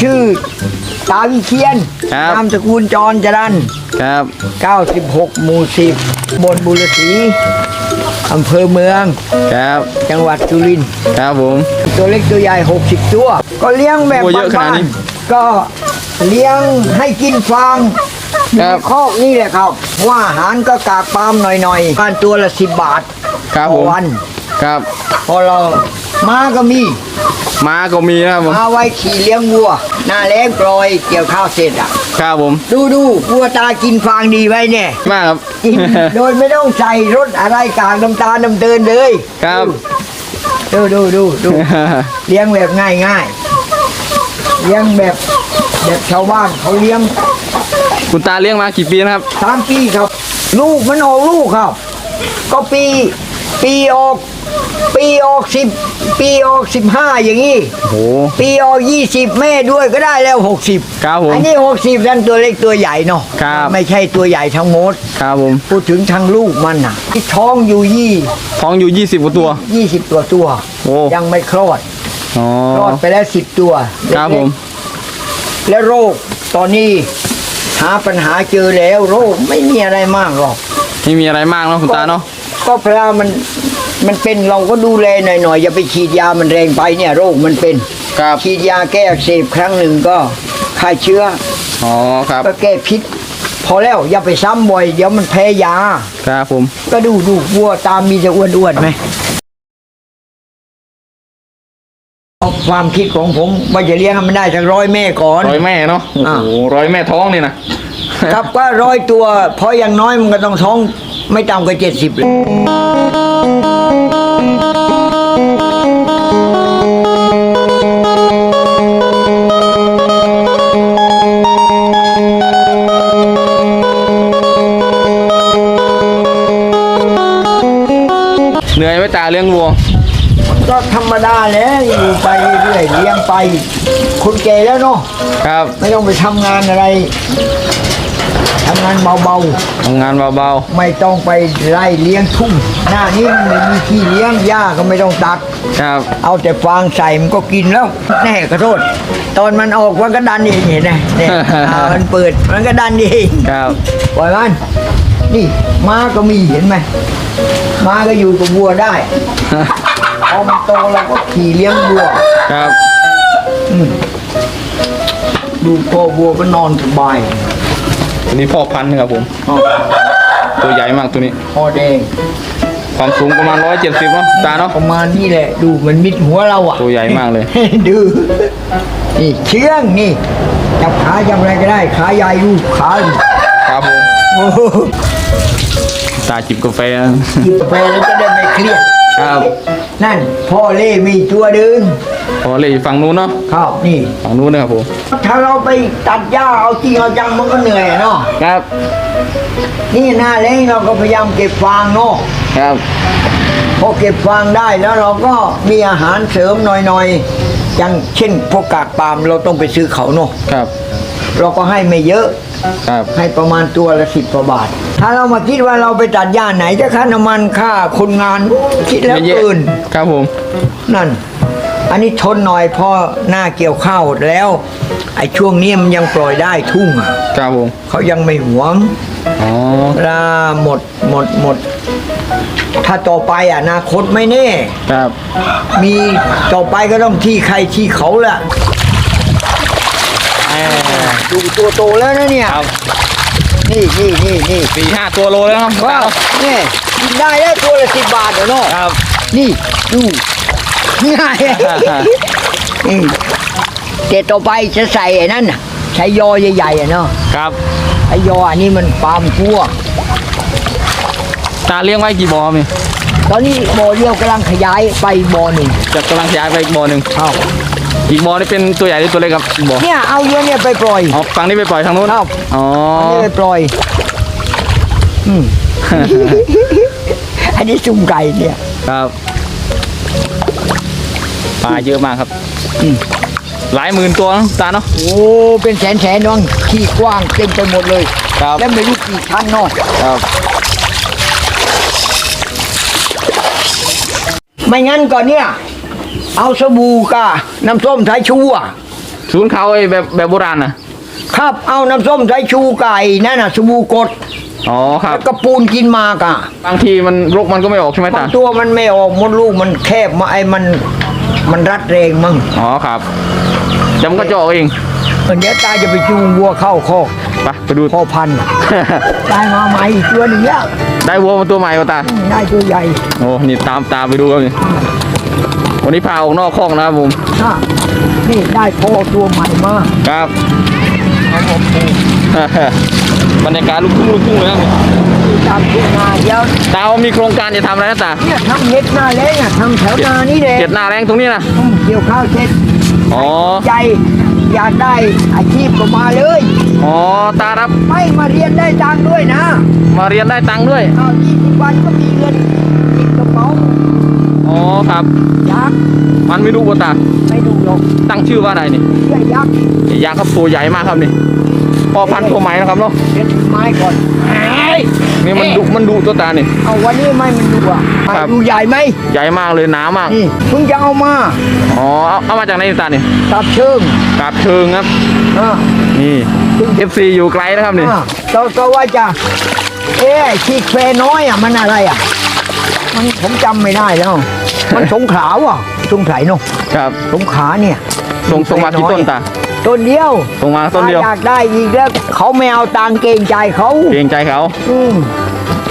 ชื่อตาวิเชียนครับ นามสกุลจรจรันครับ96 หมู่ 10บนบุรสีอำเภอเมือง ครับจังหวัดสุรินทร์ ครับผม ตัวเล็กตัวใหญ่ 60 ตัว ก็เลี้ยงแบบโอ้เยอะขนาบ้าดนนี้ๆก็เลี้ยงให้กินฟางครับในคอกนี่แหละครับเพราะว่าอาหารก็กากปาล์มหน่อยๆการตัวละ 10 บาทครับต่ผอมวัน ครับ พอเรา มาก็มีม้าก็มีนะครับผมมาไว้ขี่เลี้ยงวัว หน้าแรงปล่อยเกี่ยวข้าวเสร็จอะ ครับผม ดูดูวัวตากินฟางดีไว้เนี่ย มากครับ กินโดยไม่ต้องใส่รสอะไรกากน้ำตาลน้ำเดินเลยครับ ดูดูดูดูเลี้ยงแบบง่ายง่ายๆเลี้ยงแบบแบบชาวบ้านเขาเลี้ยง คุณตาเลี้ยงมากี่ปีนะครับสามปีครับ ลูกมันออกลูกครับ ก็ปี ปีออก ปีออกสิบปีออกสิบห้าอย่างนี้ โอ้โห ปีออกยี่สิบแม่ด้วยก็ได้แล้วหกสิบครับผมอันนี้หกสิบนั่นตัวเล็กตัวใหญ่เนาะครับ ไม่ใช่ตัวใหญ่ทั้งหมด ครับผมพูดถึงทางลูกมันน่ะที่ท้องอยู่ยี่ท้องอยู่ 20กว่าตัว ยี่สิบตัวตัว โอ้ ยังไม่คลอด อ๋อ คลอดไปแล้วสิบตัวครับผม และโรคตอนนี้หาปัญหาเจอแล้วโรคไม่มีอะไรมากหรอก ไม่มีอะไรมากเนาะคุณตาเนาะ ก็เพราะมันมันเป็นเราก็ดูแลหน่อยๆอย่าไปฉีดยามันแรงไปเนี่ยโรคมันเป็นครับฉีดยาแก้อักเสบครั้งหนึ่งก็ฆ่าเชื้ออ๋อครับก็แก้พิษ พอแล้วอย่าไปซ้ำบ่อยเดี๋ยวมันแพ้ยาครับผม ก็ดูดูวัวตามมีจะอ้วนๆไหมเอาความคิดของผมว่าจะเลี้ยงให้มันได้สักร้อยแม่ก่อนร้อยแม่เนาะโอ้อ่าโหร้อยแม่ท้องนี่นะครับก็ร้อยตัว เพราะอย่างน้อยมันก็ต้องท้อง ไม่ต่ำกว่าเจ็ดสิบเลยเหนื่อยไหมตาเลี้ยงวัว ก็ธรรมดาแหล้วอยู่ไปเรื่อยเลี้ยงไป คนแก่แล้วเนาะครับ ไม่ต้องไปทำงานอะไร ทำงานเบาทำงานเบาๆ ไม่ต้องไปไล่เลี้ยงทุ่งหน้านี้มันไม่มีที่เลี้ยงหญ้าก็ไม่ต้องตัด ๆ ครับ เอาแต่ฟางใส่มันก็กินแล้วแน่ขอโทษ ตอนมันออกมันก็ดันเองเห็นไหมเนี่ยอ่ามันเปิดมันก็ดันเองครับ ปล่อยมันนี่ม้าก็มีเห็นไหมม้าก็อยู่กับวัวได้ พอมันโตเราก็ขี่เลี้ยงวัว ครับดูพ่อวัวก็นอนสบาย ตัวนี้พ่อพันธุ์นะครับผมอ้าวตัวใหญ่มากตัวนี้ พ่อแดง ความสูงประมาณ 170เนาะตาเนาะ ประมาณนี้แหละ ดูมันมิดหัวเราอะ ตัวใหญ่มากเลย ดู นี่เชื่องนี่ จับขาจับอะไรก็ได้ ขาใหญ่ดูขาดูครับผมโอ้โหตาจิบกาแฟนะกินกาแฟแล้วจะได้ไม่เครียด ครับ นั่นพ่อเล่มีตัวเดินพอเลยฝั่งนู้นเนาะครับนี่ ฝั่งนู้นนะครับผมถ้าเราไปตัดหญ้าเอาจริงเอาจังมันก็เหนื่อยอะเนาะครับนี่หน้าแล้งเราก็พยายามเก็บฟางเนาะครับพอเก็บฟางได้แล้วเราก็มีอาหารเสริมหน่อยๆอย่างเช่นพวกกากปาล์มเราต้องไปซื้อเขาเนาะครับ เราก็ให้ไม่เยอะ ครับ ให้ประมาณตัวละสิบกว่าบาท ถ้าเรามาคิดว่าเราไปตัดหญ้าไหนจะค่าน้ำมันค่าคนงานคิดแล้วเยอะเกินๆครับผม นั่น อันนี้ทนหน่อยพอหน้าเกี่ยวข้าวแล้ว ไอ้ช่วงนี้มันยังปล่อยได้ทุ่งอะครับผม เขายังไม่หวงอ๋อ เวลาหมดหมดหมด ถ้าต่อไปอะอนาคตไม่แน่ ครับ มีต่อไปก็ต้องที่ใครที่เขาแหละแหม ดูตัวโตแล้วนะเนี่ย ครับนี่นี่นี่นี่สี่ห้าตัวโลแล้วครับว้าตาวนี่กินได้แล้วตัวละสิบบาทเดี๋ยวเนาะครับ นี่ดูง่ายอืมแต่ต่อไปจะใส่ไอ้นั่นน่ะใช้ยอใหญ่ๆอะเนาะครับไอ้ยออันนี้มันปาล์มคั่ว ตาเลี้ยงไว้กี่บ่อมีตอนนี้บ่อเดียวกำลังขยายไปบ่อหนึ่งจะกำลังย้ายไปอีกบ่อหนึ่งเอา อีกบ่อนี่เป็นตัวใหญ่หรือตัวเล็กครับอีกบ่อเนี่ยเอาเรือเนี่ยไปปล่อย อ๋อฝั่งนี้ไปปล่อยทางนู้นครับ อ๋ออันนี้ไปปล่อยอืมอันนี้ซุ่มไก่เนี่ย ครับปลาเยอะมากครับอืมหลายหมื่นตัวนะตาเนาะโอ้เป็นแสนแสนน้องขี้กว้างเต็มไปหมดเลยครับแล้วไม่รู้กี่ชั้นเนาะครับไม่งั้นก่อนเนี่ย เอาสบู่กับน้ำส้มสายชูอะศูนย์เขาไอ้แบบแบบโบราณน่ะ ครับเอาน้ำส้มสายชูไก่นั่นน่ะสบู่กดอ๋อครับแล้วก็ปูนกินมากอะบางทีมันรกมันก็ไม่ออกใช่ไหมบาตางตัวมันไม่ออกมดลูกมันแคบมาไอ้มัน มันรัดแรงมั่งอ๋อครับจำก็จะออกเอง เดี๋ยวตาจะไปจูงวัวเข้าคอกไปไปดู พ่อพันธุ์น่ะได้มาใหม่อีกตัวหนึ่งแล้วได้วัวมาตัวใหม่ป่ะตา ได้ตัวใหญ่ โอ้ นี่ตามตามไปดูครับนี่ วันนี้พาออกนอกคอกนะครับผมอะนี่ได้พ่อตัวใหม่มาครับเอามาปลูกบรรยากาศลุกทุ่งลุกทุ่งเลยครับตามทุ่งนาเดี๋ยวตาว่ามีโครงการจะทำอะไรนะตาเนี่ยทำเห็ดหน้าแล้งอะทำแถวนานี่แหละเห็ดหน้าแรงตรงนี้นะอืมเกี่ยวข้าวเสร็จอ๋อใจอยากได้อาชีพก็มาเลย อ๋อ ตารับไม่มาเรียนได้ตังค์ด้วยนะ มาเรียนได้ตังค์ด้วยเอายี่สิบวันก็มีเงินติดกระเป๋า อ๋อครับ ยักษ์ มันไม่รู้ป่ะตา ไม่ดูหรอก ตั้งชื่อว่าอะไรนี่เชื่อยักษ์ยางครับตัวใหญ่มากครับนี่พ่อพันธุ์ตัวใหม่นะครับเนาะเด็ดไม้ก่อนเอ้ยนี่มันดุมันดุตัวตานี่ เอาวันนี้ไม่มันดูอะครับดูใหญ่ไหม ใหญ่มากเลยหนามากนี่เพิ่งจะเอามา อ๋อ เอาเอามาจากไหนตานี่ตับเชิงกาบเชิงครับอ่านี่ FC อยู่ไกลนะครับนี่อ่าก็ก็ว่าจะ เอ๊ะชีกเฟน้อยอะมันอะไรอะ มันผมจำไม่ได้แล้ว มันสงขลาว่ะสงขลาเนาะครับสงขลาเนี่ยส่งส่งมากี่ต้นตาต้นเดียวส่งมาต้นเดียวถ้าอยากได้อีกแล้วเขาไม่เอาตังค์เกรงใจเขาเกรงใจเขาอืม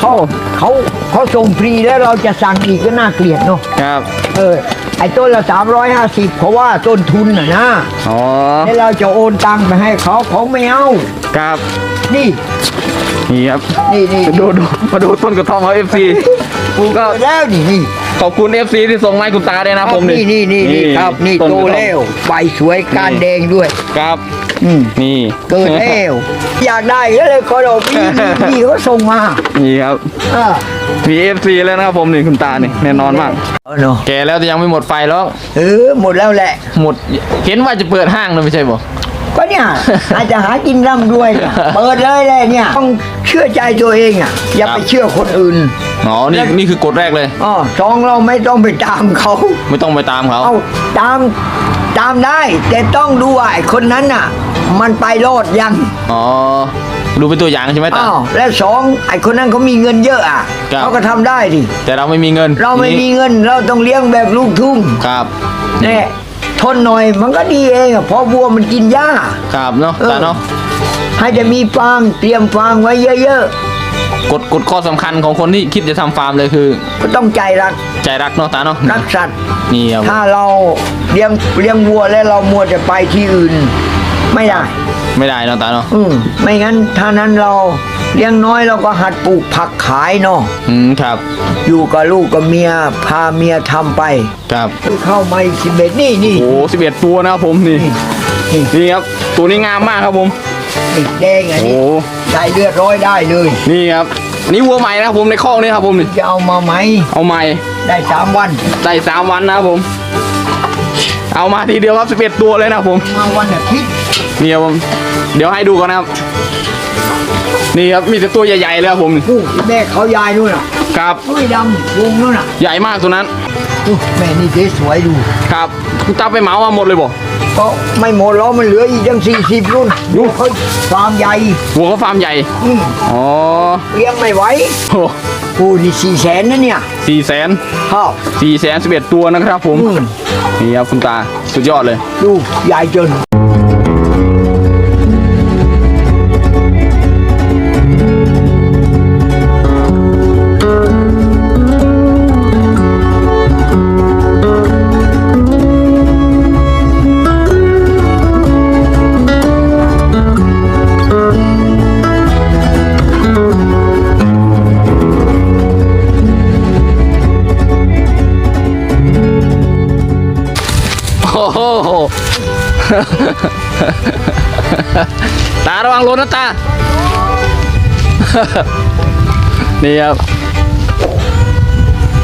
เขาเขาเขาส่งฟรีแล้วเราจะสั่งอีกก็น่าเกลียดเนาะครับ เออไอ้ต้นละสามร้อยห้าสิบเพราะว่าต้นทุนน่ะนะอ๋อแล้วเราจะโอนตังค์ไปให้เขาเขาไม่เอาครับ นี่นี่ครับนี่นี่ดูดูมาดูต้นกระท่อมเขา FC ก็เปิ ดแล้วนี่นี่ขอบคุณ FC ที่ส่งมาให้คุณตาด้วยนะผมนี่นี่นี่นี่ครับนี่ต้โตกระท่อม แล้วใบสวยการแดงด้วย ครับ อืมนี่เกิดแล้วอยากได้ก็เลยขอดอกพี่พี่เขาส่งมานี่ครับ เออมี FC แล้วนะครับผมนี่คุณตานี่แน่นอนมาก เอาเนาะแกแล้วแต่ยังไม่หมดไฟหรอกเออหมดแล้วแหละ หมด เห็นว่าจะเปิดห้างเลยไม่ใช่บ่ ก็เนี่ย อาจจะหากินร่ำรวยเนี่ยเปิดเลยเลยเนี่ย ต้องเชื่อใจตัวเองอะ อย่าครับไปเชื่อคนอื่น อ๋อ นี่นี่คือกฎแรกเลย อ๋อสองเราไม่ต้องไปตามเขา ไม่ต้องไปตามเขาเอาตามตามได้ แต่ต้องดูว่าไอ้คนนั้นน่ะ มันไปรอดยังอ๋อ ดูเป็นตัวอย่างใช่ไหมตา อ้าวและสองไอ้คนนั้นเขามีเงินเยอะอะครับ เขาก็ทำได้ดิแต่เราไม่มีเงินเราไม่มีเงินเราต้องเลี้ยงแบบลูกทุ่งครับเนี่ยทนหน่อยมันก็ดีเองอะเพราะวัวมันกินหญ้า ครับเนาะเออ ตาเนาะให้จะมีฟางเตรียมฟางไว้เยอะ กฎกฎข้อสำคัญของคนที่คิดจะทำฟาร์มเลยคือๆก็ต้องใจรักใจรักเนาะตาเนาะรักสัตว์ นี่ครับถ้าเราเลี้ยงเลี้ยงวัวแล้วเรามัวจะไปที่อื่น ไม่ได้ ไม่ได้เนาะตาเนาะอืมไม่งั้นถ้านั้นเราเลี้ยงน้อยเราก็หัดปลูกผักขายเนาะอืมครับอยู่กับลูกกับเมียพาเมียทำไปครับเข้ามาอีกสิบเอ็ดนี่นี่โอ้สิบเอ็ดตัวนะครับผมนี่นี่นี่ครับตัวนี้งามมากครับผม นี่แดงอันโอ้นี้ได้เลือดร้อยได้เลยนี่ครับนี่วัวใหม่นะครับผมในคอกนี้ครับผมนี่จะเอามาไหมเอาใหม่ได้สามวันได้สามวันนะครับผม เอามาทีเดียวครับสิบเอ็ดตัวเลยนะครับผม มาวันอาทิตย์นี่ครับผม เดี๋ยวให้ดูก่อนนะครับ นี่ครับมีแต่ตัวใหญ่ๆเลยครับผมผู้แม่เขายายนู่นน่ะครับอุ้ยดำวงนู่นน่ะใหญ่มากตัวนั้นอู้แม่นี่เจ๊สวยดูครับคุณตาไปเหมามาหมดเลยบ่ ก็ไม่หมดแล้วมันเหลืออีกยังสี่สิบรุ่นดูเขาความใหญ่วัวเขาฟาร์มใหญ่อืมอ๋อเลี้ยงไม่ไหวโอ้ผู้นี่สี่แสนนะเนี่ยสี่แสนข้าวสี่แสนสิบเอ็ดตัวนะครับผมอืม นี่ครับคุณตาสุดยอดเลย ดูใหญ่จน โอ้โหตาระวังรถนะตา นี่ครับ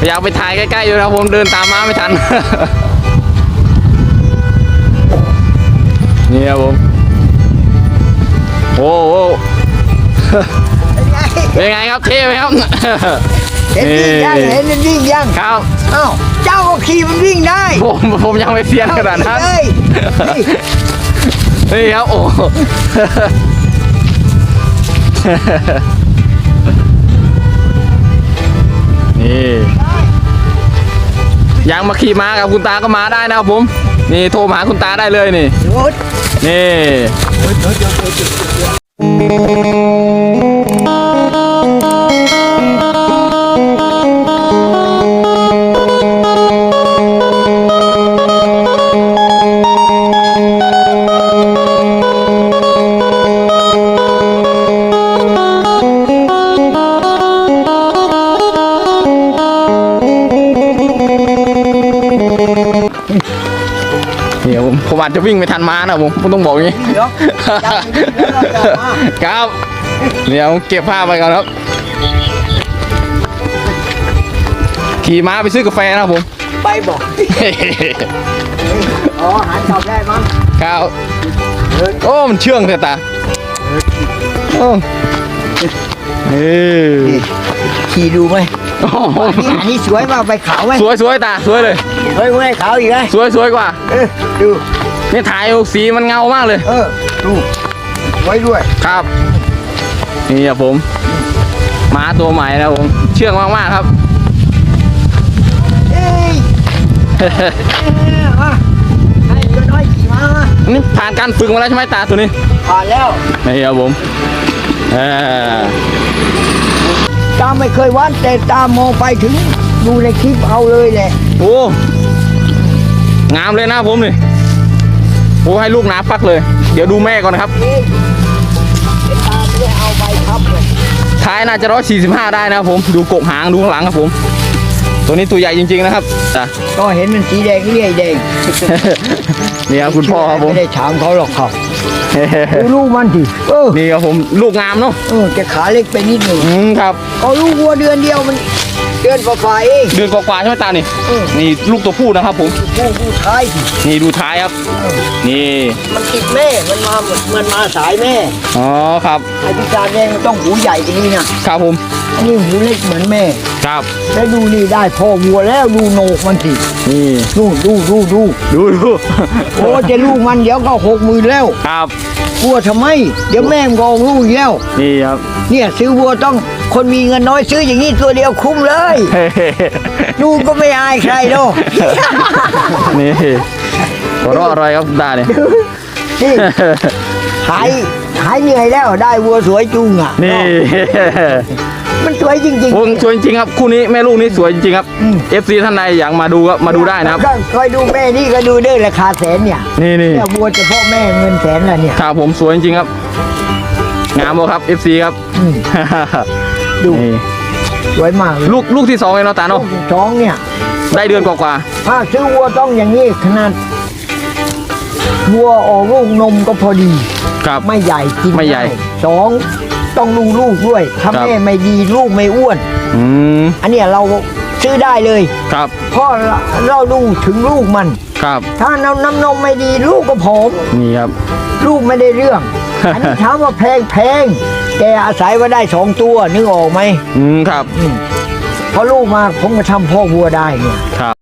อยากไปถ่ายใกล้ๆอยู่นะครับผมเดินตามมาไม่ทัน นี่ครับผม โอ้โหเป็นไงครับเท่ไหมครับ เห็นวิ่งยังเห็นมันวิ่งยังครับเอ้าเจ้าก็ขี่มันวิ่งได้ผมผมยังไม่เซียนขนาดนั้นเลยนี่นี่ครับโอ้นี่อยากมาขี่ม้ากับคุณตาก็มาได้นะครับผม นี่โทรมาหาคุณตาได้เลยนี่หยุดนี่เดี๋ วผมผมอาจจะวิ่งไม่ทันม้านะผมผมต้องบอกอย่างนี้เดี๋ยวจับไปดิแล้วเราจะมา ครับ เดี๋ยวเก็บภาพไปก่อนครับ ขี่ม้าไปซื้อกาแฟนะครับผม ไปบอกอ๋อหันกลับได้มั้งครับโอ้มันเชื่องเถอะตาโอ้เออนี่ขี่ดูไหมโอ้โหอันนี้อันนี้สวยมากไปขาวไหมสวยสวยตาสวยเลย เฮ้ยไม่ขาวอีกไงสวยสวยกว่า เออดู นี่ถ่ายสีมันเงามากเลย เออ ดู ไว้ด้วย ครับ นี่ครับผมม้าตัวใหม่นะครับผม เชื่องมากๆครับเอ้ยเอ้ยมาให้ตัวน้อยขี่มามานี่ผ่านการฝึกมาแล้วใช่ไหมตาตัวนี้ ผ่านแล้ว นี่ครับผมเออตาไม่เคยวัดแต่ตามองไปถึงดูในคลิปเอาเลยแหละ โอ้ งามเลยนะผมนี่ โอ้ให้ลูกหนาปักเลย เดี๋ยวดูแม่ก่อนนะครับเอ้ยแต่ตาไม่ได้เอาใบทับเลยท้ายน่าจะร้อยสี่สิบห้าได้นะครับผมดูกกหางดูข้างหลังครับผม ตัวนี้ตัวใหญ่จริง ๆนะครับจ้ะก็เห็นมันสีแดงเรื่อยแดงนี่ครับคุณพ่อครับผมไม่ได้ถามเขาหรอกครับดูลูกมันสิเออนี่ครับผมลูกงามเนาะเออจะขาเล็กไปนิดหนึ่งอืมครับก็ลูกวัวเดือนเดียวมัน เดือนกว่าๆเองเดือนกว่าๆใช่ไหมตานี่เออนี่ลูกตัวผู้นะครับผมผู้ผู้ท้ายสินี่ดูท้ายครับ นี่มันติดแม่มันมามันมาสายแม่อ๋อครับไอ้พิการแดงมันต้องหูใหญ่กว่านี้นะครับผมอันนี้หูเล็กเหมือนแม่ ครับแล้วดูนี่ได้พ่อวัวแล้วดูโหนกมันสินี่ดูดูดูดูดูดูโอ้จะลูกมันเดี๋ยวก็หกหมื่นแล้วครับกลัวทำไม เดี๋ยวแม่มันก็ออกลูกอีกแล้วนี่ครับเนี่ยซื้อวัวต้อง คนมีเงินน้อยซื้ออย่างนี้ตัวเดียวคุ้มเลย ลูกก็ไม่อายใครหรอกนี่หัวเราะอะไรครับคุณตาเนี่ยนี่หายหายเหนื่อยแล้วได้วัวสวยจุงอะนี่มันสวยจริงวงสวยจริงครับคู่นี้แม่ลูกนี้สวยจริงครับอืม FC ท่านใดอยากมาดูก็มาดูได้นะครับก็คอยดูแม่นี่ก็ดูได้ราคาแสนเนี่ยนี่นี่เนี่ยวัวเฉพาะแม่เงินแสนละเนี่ยครับผมสวยจริงครับงามบ่ครับ FC ครับอืม ดูนี่สวยมากเลยลูกลูกที่สองเองเนาะตาลูเนาะกที่สองเนี่ย ได้เดือนกว่าถ้าซื้อวัวต้องอย่างนี้ขนาดวัวออกลูกนมก็พอดี ๆครับ ไม่ใหญ่กินไม่ใหญ่ด้สองต้องดูลูกด้วย ถ้าครับ แม่ไม่ดีลูกไม่อ้วน อืมอันเนี้ยเราซื้อได้เลยครับเพราะเราดูถึงลูกมัน ครับถ้าน้ำน้ำนมไม่ดีลูกก็ผอม นี่ครับ ลูกไม่ได้เรื่อง อันนี้ถามว่าแพงแพงแกอาศัยว่าได้สองตัวนึกออกไหมอืมครับอืมพอลูกมาผมก็ทำพ่อวัวได้เนี่ย ครับ